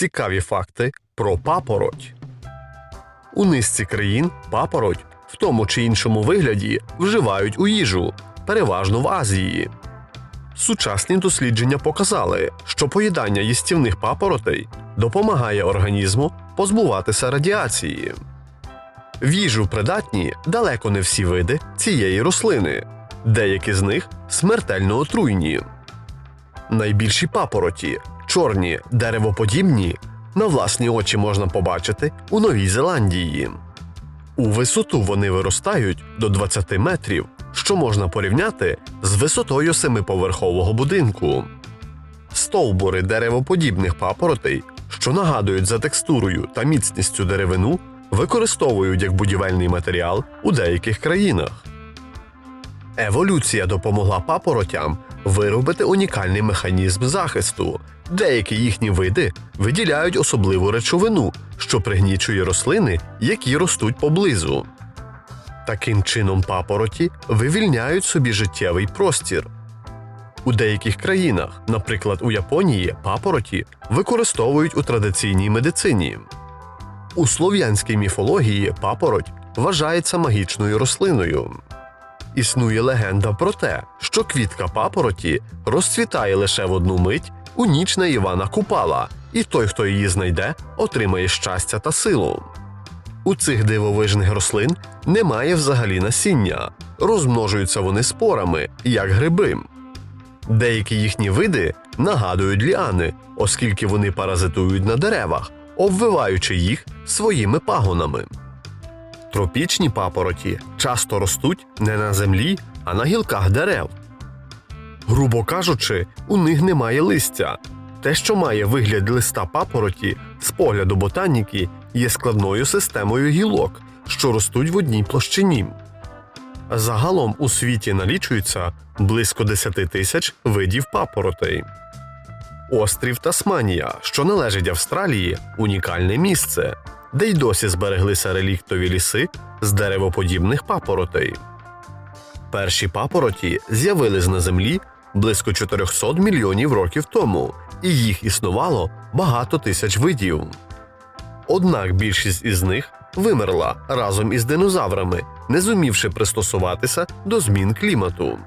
Цікаві факти про папороть. У низці країн папороть в тому чи іншому вигляді вживають у їжу, переважно в Азії. Сучасні дослідження показали, що поїдання їстівних папоротей допомагає організму позбуватися радіації. В їжу придатні далеко не всі види цієї рослини, деякі з них смертельно отруйні. Найбільші папороті, чорні, деревоподібні, на власні очі можна побачити у Новій Зеландії. У висоту вони виростають до 20 метрів, що можна порівняти з висотою семиповерхового будинку. Стовбури деревоподібних папоротей, що нагадують за текстурою та міцністю деревину, використовують як будівельний матеріал у деяких країнах. Еволюція допомогла папоротям виробити унікальний механізм захисту. Деякі їхні види виділяють особливу речовину, що пригнічує рослини, які ростуть поблизу. Таким чином папороті вивільняють собі життєвий простір. У деяких країнах, наприклад у Японії, папороті використовують у традиційній медицині. У слов'янській міфології папороть вважається магічною рослиною. Існує легенда про те, що квітка папороті розцвітає лише в одну мить у ніч на Івана Купала, і той, хто її знайде, отримає щастя та силу. У цих дивовижних рослин немає взагалі насіння, розмножуються вони спорами, як гриби. Деякі їхні види нагадують ліани, оскільки вони паразитують на деревах, обвиваючи їх своїми пагонами. Тропічні папороті часто ростуть не на землі, а на гілках дерев. Грубо кажучи, у них немає листя. Те, що має вигляд листа папороті, з погляду ботаніки, є складною системою гілок, що ростуть в одній площині. Загалом у світі налічується близько 10 тисяч видів папоротей. Острів Тасманія, що належить Австралії, унікальне місце, де й досі збереглися реліктові ліси з деревоподібних папоротей. Перші папороті з'явились на землі близько 400 мільйонів років тому, і їх існувало багато тисяч видів. Однак більшість із них вимерла разом із динозаврами, не зумівши пристосуватися до змін клімату.